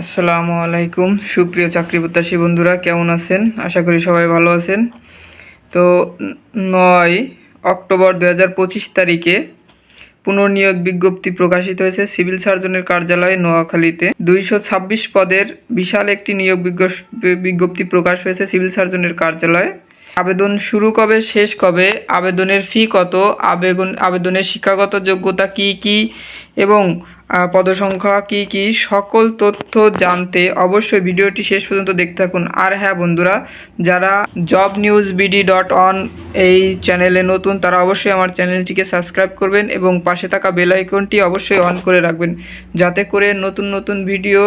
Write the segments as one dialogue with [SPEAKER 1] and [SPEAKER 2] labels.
[SPEAKER 1] আসসালামু আলাইকুম। সুপ্রিয় চাকরি প্রত্যাশী বন্ধুরা, কেমন আছেন? আশা করি সবাই ভালো আছেন। তো নয় অক্টোবর দু হাজার পঁচিশ তারিখে পুনর্নিয়োগ বিজ্ঞপ্তি প্রকাশিত হয়েছে সিভিল সার্জনের কার্যালয়ে নোয়াখালীতে। দুইশো ছাব্বিশ পদের বিশাল একটি নিয়োগ বিজ্ঞ- বিজ্ঞপ্তি প্রকাশ হয়েছে সিভিল সার্জনের কার্যালয়ে। আবেদন শুরু কবে, শেষ কবে, আবেদনের ফি কত আবেদন আবেদনের শিক্ষাগত যোগ্যতা কি কি এবং পদসংখ্যা কি কি, সকল তথ্য জানতে অবশ্যই ভিডিওটি শেষ পর্যন্ত দেখতে থাকুন। আর হ্যাঁ বন্ধুরা, যারা job news BD dot on এই চ্যানেলে নতুন, তারা অবশ্যই আমার চ্যানেলটিকে সাবস্ক্রাইব করবেন এবং পাশে থাকা বেল আইকনটি অবশ্যই অন করে রাখবেন, যাতে করে নতুন নতুন ভিডিও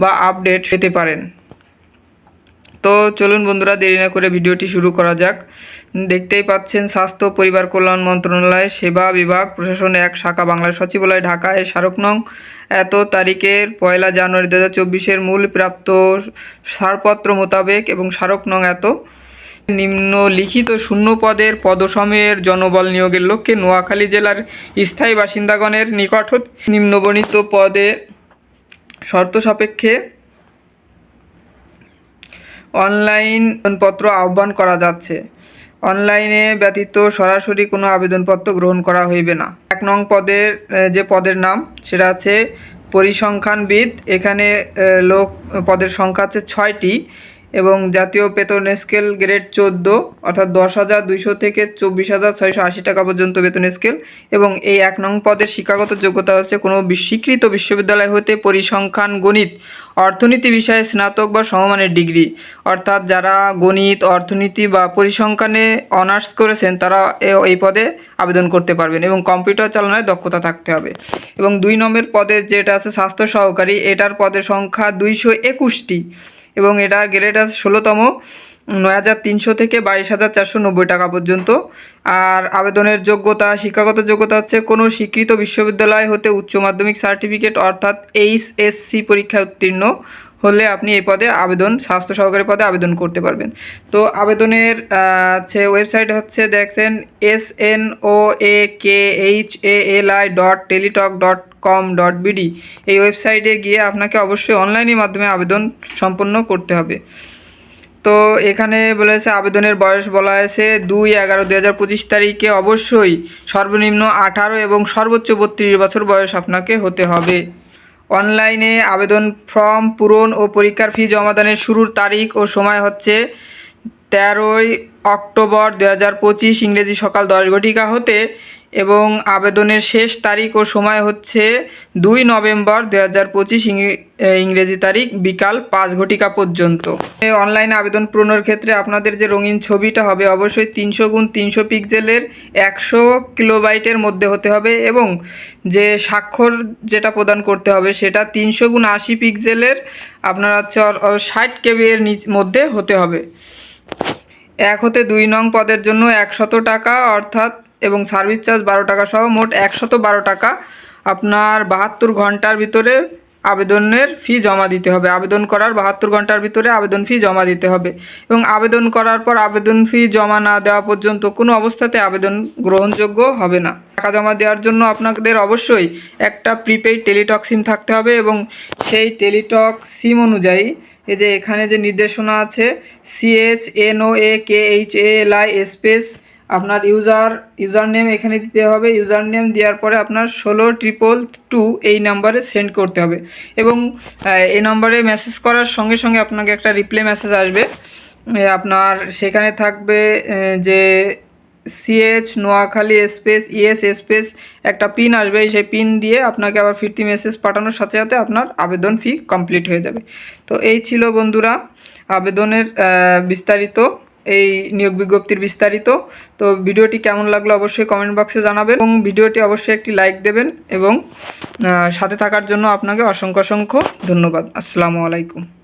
[SPEAKER 1] বা আপডেট পেতে পারেন। তো চলুন বন্ধুরা, দেরি না করে ভিডিওটি শুরু করা যাক। দেখতেই পাচ্ছেন, স্বাস্থ্য, পরিবার কল্যাণ মন্ত্রণালয়, সেবা বিভাগ, প্রশাসন এক, শাখা বাংলা সচিবালয় ঢাকায় স্মারক নং। এত তারিখের পয়লা জানুয়ারি দু হাজার চব্বিশের মূল প্রাপ্ত ছাড়পত্র মোতাবেক এবং স্মারক নং এত। নিম্নলিখিত শূন্য পদের পদসমূহের জনবল নিয়োগের লক্ষ্যে নোয়াখালী জেলার স্থায়ী বাসিন্দাগণের নিকট নিম্নবর্ণিত পদে শর্ত সাপেক্ষে অনলাইন আবেদনপত্র আহ্বান করা যাচ্ছে। অনলাইনে ব্যতীত সরাসরি কোনো আবেদনপত্র গ্রহণ করা হইবে না। এক নং পদের যে পদের নাম, সেটা আছে পরিসংখ্যানবিদ। এখানে লোক, পদের সংখ্যা আছে ছয়টি। এবং জাতীয় বেতন স্কেল গ্রেড চোদ্দ, অর্থাৎ দশ হাজার দুইশো থেকে চব্বিশ হাজার ছয়শো আশি টাকা পর্যন্ত বেতন স্কেল এবং এই এক নং পদের শিক্ষাগত যোগ্যতা হচ্ছে কোনো স্বীকৃত বিশ্ববিদ্যালয় হতে পরিসংখ্যান গণিত, অর্থনীতি বিষয়ে স্নাতক বা সমমানের ডিগ্রি। অর্থাৎ যারা গণিত, অর্থনীতি বা পরিসংখ্যানে অনার্স করেছেন, তারা এই পদে আবেদন করতে পারবেন এবং কম্পিউটার চালনায় দক্ষতা থাকতে হবে। এবং দুই নম্বর পদে যেটা আছে স্বাস্থ্য সহকারী, এটার পদের সংখ্যা দুইশো একুশটি। এবং এটার গ্রেড আছে ষোলোতম নয় হাজার তিনশো থেকে বাইশ হাজার চারশো নব্বই টাকা পর্যন্ত। আর আবেদনের যোগ্যতা, শিক্ষাগত যোগ্যতা হচ্ছে কোনো স্বীকৃত বিশ্ববিদ্যালয় হতে উচ্চ মাধ্যমিক সার্টিফিকেট, অর্থাৎ এইচ এইচএসসি পরীক্ষায় উত্তীর্ণ হলে আপনি এই পদে আবেদন, স্বাস্থ্য সহকারী পদে আবেদন করতে পারবেন। তো আবেদনের হচ্ছে ওয়েবসাইট হচ্ছে দেখেন S N O A K H A L I dot teletalk dot com dot BD এই ওয়েবসাইটে গিয়ে আপনাকে অবশ্যই অনলাইনের মাধ্যমে আবেদন সম্পন্ন করতে হবে। তো এখানে বলেছে আবেদনের বয়স বলা হয়েছে দুই এগারো দুই হাজার পঁচিশ তারিখে। অবশ্যই সর্বনিম্ন আঠারো এবং সর্বোচ্চ বত্রিশ বছর বয়স আপনাকে হতে হবে। অনলাইনে আবেদন ফর্ম পূরণ ও পরীক্ষার ফি জমাদানের শুরুর তারিখ ও সময় হচ্ছে তেরোই অক্টোবর দু হাজার পঁচিশ ইংরেজি সকাল দশ ঘটিকা হতে এবং আবেদনের শেষ তারিখ ও সময় হচ্ছে দুই নভেম্বর দু হাজার পঁচিশ ইংরেজি তারিখ বিকাল পাঁচ ঘটিকা পর্যন্ত। অনলাইনে আবেদন পূরণের ক্ষেত্রে আপনাদের যে রঙিন ছবিটা হবে অবশ্যই তিনশো গুণ তিনশো পিক্সেলের একশো কিলোবাইটের মধ্যে হতে হবে এবং যে স্বাক্ষর যেটা প্রদান করতে হবে সেটা তিনশো গুণ আশি পিক্সেলের আপনার হচ্ছে ষাট কেবি এর মধ্যে হতে হবে। এক হতে দুই নং পদের জন্য একশত টাকা অর্থাৎ এবং সার্ভিস চার্জ বারো টাকা সহ মোট একশত বারো টাকা। আপনার বাহাত্তর ঘণ্টার ভিতরে আবেদনের ফি জমা দিতে হবে। আবেদন করার বাহাত্তর ঘণ্টার ভিতরে আবেদন ফি জমা দিতে হবে এবং আবেদন করার পর আবেদন ফি জমা না দেওয়া পর্যন্ত কোনো অবস্থাতে আবেদন গ্রহণযোগ্য হবে না। টাকা জমা দেওয়ার জন্য আপনাদের অবশ্যই একটা প্রিপেইড টেলিটক সিম থাকতে হবে এবং সেই টেলিটক সিম অনুযায়ী এই যে এখানে যে নির্দেশনা আছে CH N O A K H A L I space আপনার ইউজার ইউজার নেম এখানে দিতে হবে। ইউজার নেম দেওয়ার পরে আপনার ষোলো ট্রিপল টু এই নাম্বারে সেন্ড করতে হবে। এবং এই নম্বরে মেসেজ করার সঙ্গে সঙ্গে আপনাকে একটা রিপ্লে মেসেজ আসবে। আপনার সেখানে থাকবে যে CH Noakhali space ES space একটা পিন আসবে। সেই পিন দিয়ে আপনাকে আবার ফিরতি মেসেজ পাঠানোর সাথে সাথে আপনার আবেদন ফি কমপ্লিট হয়ে যাবে। তো এই ছিল বন্ধুরা, আবেদনের বিস্তারিত এই নিয়োগ বিজ্ঞপ্তির বিস্তারিত। তো ভিডিওটি কেমন লাগল অবশ্যই কমেন্ট বক্সে জানাবেন এবং ভিডিওটি অবশ্যই একটি লাইক দেবেন এবং সাথে থাকার জন্য আপনাকে অসংখ্য অসংখ্য ধন্যবাদ। আসসালামু আলাইকুম।